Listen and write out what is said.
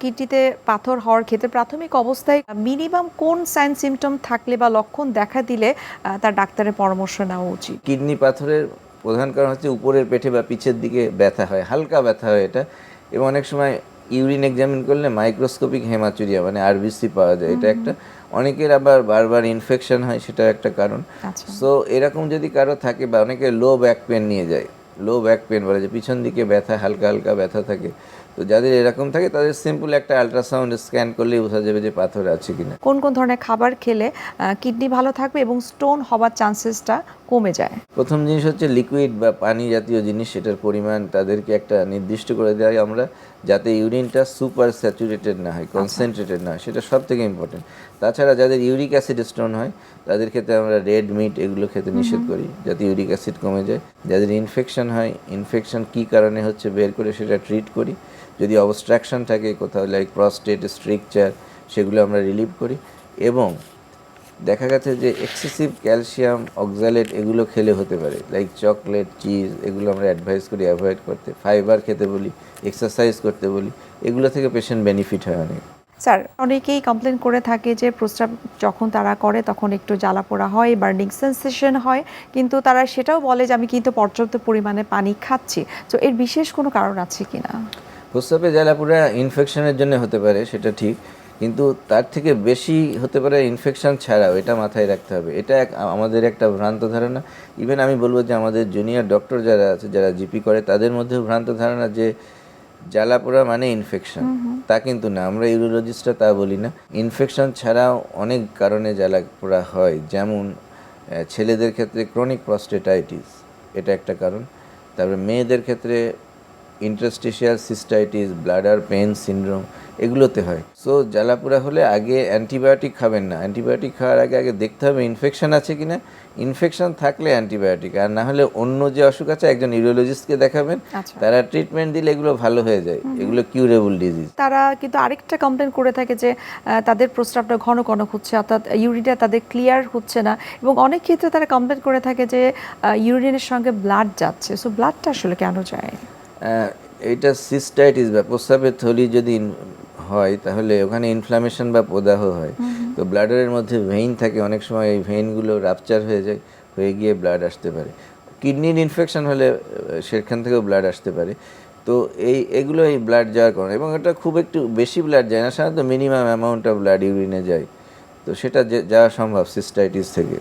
কিডনিতে পাথর হওয়ার ক্ষেত্রে প্রাথমিক অবস্থায় মিনিমাম কোন সাইন সিমটম থাকলে বা লক্ষণ দেখা দিলে তার ডাক্তারের পরামর্শ নেওয়া উচিত? কিডনি পাথরের প্রধান কারণ হচ্ছে উপরের পেটে বা পিছের দিকে ব্যথা হয় হালকা ব্যথা হয় এটা। এবং অনেক সময় ইউরিন এক্সামিন করলে মাইক্রোস্কোপিক হেমাচুরিয়া মানে আরবিসি পাওয়া যায় এটা একটা। অনেকের আবার বারবার ইনফেকশন হয় সেটা একটা কারণ। আচ্ছা। সো এরকম যদি কারও থাকে বা অনেকে লো ব্যাক পেন নিয়ে যায় লো ব্যাক পেন বলে যে পিছন দিকে ব্যথা হালকা হালকা ব্যথা থাকে তো যাদের এরকম থাকে তাদের সিম্পল একটা আল্ট্রাসাউন্ড স্ক্যান করলেই বোঝা যাবে যে পাথর আছে কিনা। কোন কোন ধরনের খাবার খেলে কিডনি ভালো থাকবে এবং স্টোন হওয়ার চান্সেসটা কমে যায়? প্রথম জিনিস হচ্ছে লিকুইড বা পানি জাতীয় জিনিস সেটার পরিমাণ তাদেরকে একটা নির্দিষ্ট করে হয় আমরা যাতে ইউরিনটা সুপার স্যাচুরেটেড না হয় কনসেন্ট্রেটেড না হয় সেটা সব থেকে ইম্পর্টেন্ট তাছাড়া যাদের ইউরিক অ্যাসিড স্টোন হয় তাদের ক্ষেত্রে আমরা রেড মিট এগুলো খেতে নিষেধ করি যাতে ইউরিক অ্যাসিড কমে যায়। যাদের ইনফেকশন হয় ইনফেকশন কী কারণে হচ্ছে বের করে সেটা ট্রিট করি। যদি অবস্ট্রাকশন থাকে কোথাও লাইক প্রস্টেট স্ট্রিকচার সেগুলো আমরা রিলিভ করি। এবং দেখা গেছে যে এক্সেসিভ ক্যালসিয়াম অক্সালেট এগুলো খেলে হতে পারে। লাইক চকলেট চিজ এগুলো আমরা অ্যাডভাইস করি অ্যাভয়েড করতে। ফাইবার খেতে বলি এক্সারসাইজ করতে বলি, এগুলো থেকে পেশেন্ট বেনিফিট হয় অনেক। স্যার, অনেকেই কমপ্লেন করে থাকে যে প্রস্রাব যখন তারা করে তখন একটু জ্বালা পোড়া হয় বার্নিং সেন্সেশন হয়। কিন্তু তারা সেটাও বলে যে আমি কিন্তু পর্যাপ্ত পরিমাণে পানি খাচ্ছি। তো এর বিশেষ কোনো কারণ আছে কিনা? প্রস্রাবে জ্বালাপুরা ইনফেকশনের জন্য হতে পারে সেটা ঠিক কিন্তু তার থেকে বেশি হতে পারে ইনফেকশন ছাড়াও এটা মাথায় রাখতে হবে। এটা এক আমাদের একটা ভ্রান্ত ধারণা। ইভেন আমি বলব যে আমাদের জুনিয়র ডক্টর যারা আছে যারা জিপি করে তাদের মধ্যেও ভ্রান্ত ধারণা যে জ্বালাপোড়া মানে ইনফেকশন তা কিন্তু না আমরা ইউরোলজিস্টরা তা বলি না। ইনফেকশন ছাড়াও অনেক কারণে জ্বালাপোড়া হয়। যেমন ছেলেদের ক্ষেত্রে ক্রনিক প্রস্টেটাইটিস এটা একটা কারণ। তারপরে মেয়েদের ক্ষেত্রে interstitial cystitis bladder pain syndrome এগুলোতে হয়। সো জ্বালাপোড়া হলে আগে অ্যান্টিবায়োটিক খাবেন না। অ্যান্টিবায়োটিক খাওয়ার আগে আগে দেখতে হবে ইনফেকশন আছে কিনা। ইনফেকশন থাকলে অ্যান্টিবায়োটিক আর না হলে অন্য যে অসুখ আছে একজন ইউরোলজিস্টকে দেখাবেন। আচ্ছা। তারা ট্রিটমেন্ট দিলে এগুলো ভালো হয়ে যায়। এগুলো কিউরেবল ডিজিজ তারা কিন্তু আরেকটা কমপ্লেন করে থাকে যে তাদের প্রস্রাবটা ঘন ঘন হচ্ছে অর্থাৎ ইউরিনটা তাদের ক্লিয়ার হচ্ছে না। এবং অনেক ক্ষেত্রে তারা কমপ্লেন করে থাকে যে ইউরিনের সঙ্গে ব্লাড যাচ্ছে। সো ব্লাডটা আসলে কেন যায়? এটা সিস্টাইটিস বা প্রস্রাবের থলি যদি হয় তাহলে ওখানে ইনফ্লামেশন বা প্রদাহ হয়। তো ব্লাডারের মধ্যে ভেইন থাকে অনেক সময় এই ভেইনগুলো রাপচার হয়ে যায় হয়ে গিয়ে ব্লাড আসতে পারে। কিডনির ইনফেকশন হলে সেখান থেকেও ব্লাড আসতে পারে। তো এই এগুলো এই ব্লাড যাওয়ার কারণে। এবং এটা খুব একটু বেশি ব্লাড যায় না সাধারণত মিনিমাম অ্যামাউন্ট অফ ব্লাড ইউরিনে যায়। তো সেটা যাওয়া সম্ভব সিস্টাইটিস থেকে।